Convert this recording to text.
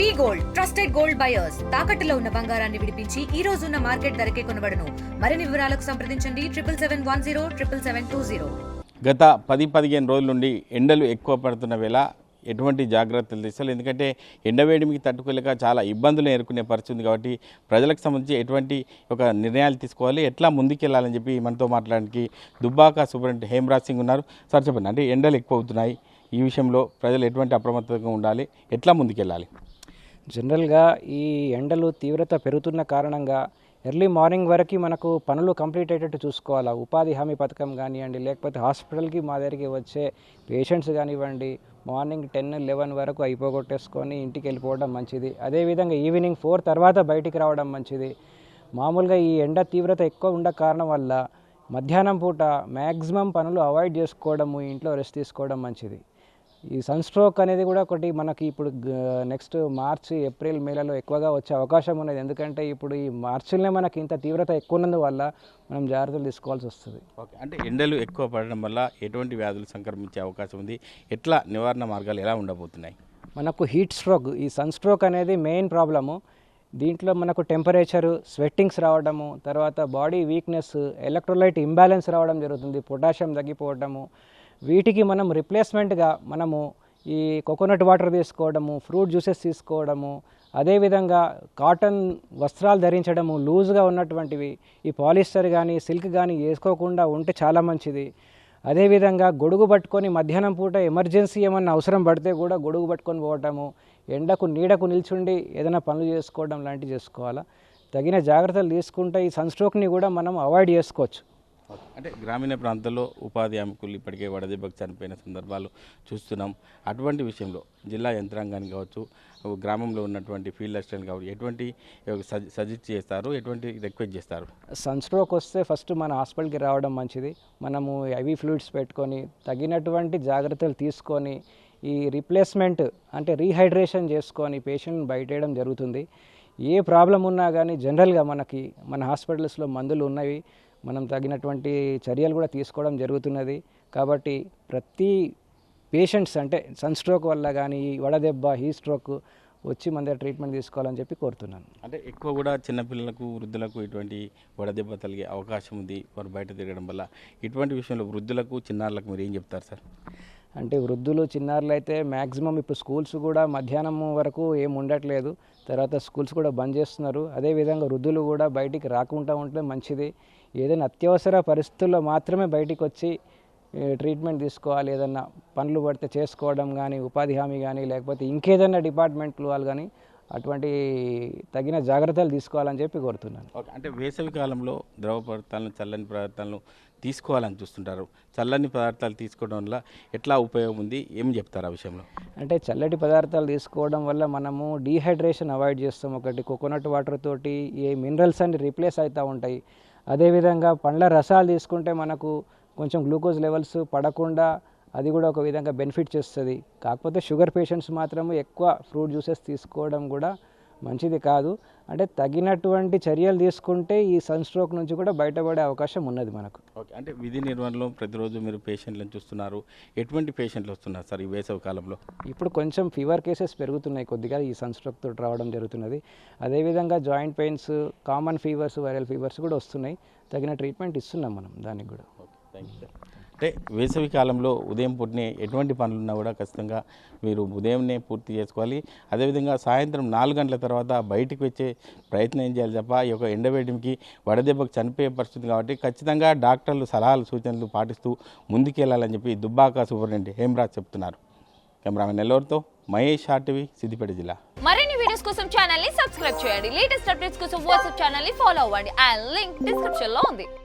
We gold trusted gold buyers. తాకట్టులో ఉన్న బంగారాన్ని విడిపించి ఈ రోజు ఉన్న మార్కెట్ ధరకే కొనబడను. మరిన్ని వివరాలకు సంప్రదించండి. Triple seven one zero triple seven two zero. గత పది పదిహేను రోజుల నుండి ఎండలు ఎక్కువ పడుతున్న వేళ ఎటువంటి జాగ్రత్తలు తీసుకోవాలి ఎందుకంటే ఎండవేడిమికి తట్టుకోలేక చాలా ఇబ్బందులు ఎదుర్కొనే పరిస్థితి ఉంది కాబట్టి ప్రజలకు సంబంధించి ఎటువంటి ఒక నిర్ణయాలు తీసుకోవాలి. ఎట్లా ముందుకెళ్ళాలని చెప్పి మనతో మాట్లాడడానికి దుబ్బాక సూపరింటెండెంట్ హేమరాజ్ సింగ్ ఉన్నారు. సార్ చెప్పండి అంటే ఎండలు ఎక్కువ అవుతున్నాయి. ఈ విషయంలో ప్రజలు ఎటువంటి అప్రమత్తంగా ఉండాలి? ఎట్లా ముందుకెళ్ళాలి? జనరల్గా ఈ ఎండలు తీవ్రత పెరుగుతున్న కారణంగా ఎర్లీ మార్నింగ్ వరకు మనకు పనులు కంప్లీట్ అయ్యేటట్టు చూసుకోవాలా? ఉపాధి హామీ పథకం కానివ్వండి లేకపోతే హాస్పిటల్కి మా దగ్గరికి వచ్చే పేషెంట్స్ కానివ్వండి మార్నింగ్ టెన్ లెవెన్ వరకు అయిపోగొట్టేసుకొని ఇంటికి వెళ్ళిపోవడం మంచిది. అదేవిధంగా ఈవినింగ్ ఫోర్ తర్వాత బయటికి రావడం మంచిది. మామూలుగా ఈ ఎండ తీవ్రత ఎక్కువ ఉండ కారణం వల్ల మధ్యాహ్నం పూట మ్యాక్సిమం పనులు అవాయిడ్ చేసుకోవడము ఇంట్లో రెస్ట్ తీసుకోవడం మంచిది. ఈ సన్ స్ట్రోక్ అనేది కూడా ఒకటి మనకి ఇప్పుడు నెక్స్ట్ మార్చి ఏప్రిల్ మేలలో ఎక్కువగా వచ్చే అవకాశం ఉన్నది. ఎందుకంటే ఇప్పుడు ఈ మార్చిలోనే మనకి ఇంత తీవ్రత ఎక్కువ ఉన్నందువల్ల మనం జాగ్రత్తలు తీసుకోవాల్సి వస్తుంది. ఓకే. అంటే ఎండలు ఎక్కువ పడడం వల్ల ఎటువంటి వ్యాధులు సంక్రమించే అవకాశం ఉంది? ఎట్లా నివారణ మార్గాలు ఎలా ఉండబోతున్నాయి? మనకు హీట్ స్ట్రోక్ ఈ సన్ స్ట్రోక్ అనేది మెయిన్ ప్రాబ్లము. దీంట్లో మనకు టెంపరేచరు స్వెట్టింగ్స్ రావడము తర్వాత బాడీ వీక్నెస్ ఎలక్ట్రోలైట్ ఇంబ్యాలెన్స్ రావడం జరుగుతుంది పొటాషియం తగ్గిపోవడము వీటికి మనం రిప్లేస్మెంట్గా మనము ఈ కోకోనట్ వాటర్ తీసుకోవడము ఫ్రూట్ జ్యూసెస్ తీసుకోవడము అదేవిధంగా కాటన్ వస్త్రాలు ధరించడము లూజ్గా ఉన్నటువంటివి ఈ పాలిస్టర్ కానీ సిల్క్ కానీ వేసుకోకుండా ఉంటే చాలా మంచిది. అదేవిధంగా గొడుగు పట్టుకొని మధ్యాహ్నం పూట ఎమర్జెన్సీ ఏమన్నా అవసరం పడితే కూడా గొడుగు పట్టుకొని పోవటము ఎండకు నీడకు నిల్చుండి ఏదైనా పనులు చేసుకోవడం లాంటివి చేసుకోవాలా. తగిన జాగ్రత్తలు తీసుకుంటే ఈ సన్స్ట్రోక్ని కూడా మనం అవాయిడ్ చేసుకోవచ్చు. అంటే గ్రామీణ ప్రాంతాల్లో ఉపాధి హామీకులు ఇప్పటికే వడదెబ్బకు చనిపోయిన సందర్భాలు చూస్తున్నాం. అటువంటి విషయంలో జిల్లా యంత్రాంగానికి కావచ్చు గ్రామంలో ఉన్నటువంటి ఫీల్డ్ అసిస్టెంట్ కావచ్చు ఎటువంటి సజెస్ట్ చేస్తారు ఎటువంటి రిక్వెస్ట్ చేస్తారు? సన్ స్ట్రోక్ వస్తే ఫస్ట్ మన హాస్పిటల్కి రావడం మంచిది. మనము ఐవి ఫ్లూయిడ్స్ పెట్టుకొని తగినటువంటి జాగ్రత్తలు తీసుకొని ఈ రీప్లేస్మెంట్ అంటే రీహైడ్రేషన్ చేసుకొని పేషెంట్ని బయటేయడం జరుగుతుంది. ఏ ప్రాబ్లం ఉన్నా కానీ జనరల్గా మనకి మన హాస్పిటల్స్లో మందులు ఉన్నవి మనం తగినటువంటి చర్యలు కూడా తీసుకోవడం జరుగుతున్నది. కాబట్టి ప్రతి పేషెంట్స్ అంటే సన్ స్ట్రోక్ వల్ల కానీ వడదెబ్బ హీ స్ట్రోక్ వచ్చి మన దగ్గర ట్రీట్మెంట్ తీసుకోవాలని చెప్పి కోరుతున్నాను. అంటే ఎక్కువ కూడా చిన్నపిల్లలకు వృద్ధులకు ఇటువంటి వడదెబ్బ తగిలే అవకాశం ఉంది వారు బయట తిరగడం వల్ల. ఇటువంటి విషయంలో వృద్ధులకు చిన్నారులకు మీరు ఏం చెప్తారు సార్? అంటే వృద్ధులు చిన్నారులు అయితే మ్యాక్సిమం ఇప్పుడు స్కూల్స్ కూడా మధ్యాహ్నం వరకు ఏం ఉండట్లేదు. తర్వాత స్కూల్స్ కూడా బంద్ చేస్తున్నారు. అదేవిధంగా వృద్ధులు కూడా బయటికి రాకుండా ఉంటే మంచిది. ఏదైనా అత్యవసర పరిస్థితుల్లో మాత్రమే బయటికి వచ్చి ట్రీట్మెంట్ తీసుకోవాలి ఏదన్నా పనులు పడితే చేసుకోవడం కానీ ఉపాధి హామీ కానీ లేకపోతే ఇంకేదైనా డిపార్ట్మెంట్లు వాళ్ళు కానీ అటువంటి తగిన జాగ్రత్తలు తీసుకోవాలని చెప్పి కోరుతున్నాను. ఓకే అంటే వేసవి కాలంలో ద్రవ పదార్థాలను చల్లని పదార్థాలను తీసుకోవాలని చూస్తుంటారు. చల్లని పదార్థాలు తీసుకోవడం వల్ల ఎట్లా ఉపయోగం ఉంది? ఏం చెప్తారు ఆ విషయంలో? అంటే చల్లటి పదార్థాలు తీసుకోవడం వల్ల మనము డీహైడ్రేషన్ అవాయిడ్ చేస్తాం. ఒకటి కోకోనట్ వాటర్ తోటి ఏ మినరల్స్ అన్ని రీప్లేస్ అవుతూ ఉంటాయి. అదేవిధంగా పండ్ల రసాలు తీసుకుంటే మనకు కొంచెం గ్లూకోజ్ లెవెల్స్ పడకుండా అది కూడా ఒక విధంగా బెనిఫిట్ చేస్తుంది. కాకపోతే షుగర్ పేషెంట్స్ మాత్రము ఎక్కువ ఫ్రూట్ జ్యూసెస్ తీసుకోవడం కూడా మంచిది కాదు. అంటే తగినటువంటి చర్యలు తీసుకుంటే ఈ సన్ స్ట్రోక్ నుంచి కూడా బయటపడే అవకాశం ఉన్నది మనకు. ఓకే. అంటే విధి నిర్వహణలో ప్రతిరోజు మీరు పేషెంట్లను చూస్తున్నారు. ఎటువంటి పేషెంట్లు వస్తున్నారు సార్ ఈ వేసవి కాలంలో? ఇప్పుడు కొంచెం ఫీవర్ కేసెస్ పెరుగుతున్నాయి కొద్దిగా ఈ సన్స్ట్రోక్ తోటి రావడం జరుగుతున్నది. అదేవిధంగా joint pains common fevers viral fevers కూడా వస్తున్నాయి. తగిన ట్రీట్మెంట్ ఇస్తున్నాం మనం దానికి కూడా. ఓకే. Thank you sir. అంటే వేసవి కాలంలో ఉదయం పూటనే ఎటువంటి పనులున్నా కూడా ఖచ్చితంగా మీరు ఉదయంనే పూర్తి చేసుకోవాలి. అదేవిధంగా సాయంత్రం నాలుగు గంటల తర్వాత బయటికి వచ్చే ప్రయత్నం ఏం చేయాలి తప్ప ఈ యొక్క ఎండవేయడంకి వడదెబ్బకు చనిపోయే పరిస్థితి కాబట్టి ఖచ్చితంగా డాక్టర్లు సలహాలు సూచనలు పాటిస్తూ ముందుకెళ్ళాలని చెప్పి దుబ్బాక సూపరింటెండెంట్ హేమరాజ్ చెప్తున్నారు. కెమెరామెన్ నెల్లూరుతో మహేష్ ఆర్టీవీ సిద్దిపేట జిల్లా. మరిన్ని వీడియోస్ కోసం ఛానల్ని సబ్స్క్రైబ్ చేయండి. లేటెస్ట్ అప్డేట్స్ కోసం వాట్సాప్ ఛానల్ని ఫాలో అవ్వండి. అండ్ లింక్ డిస్క్రిప్షన్లో ఉంది.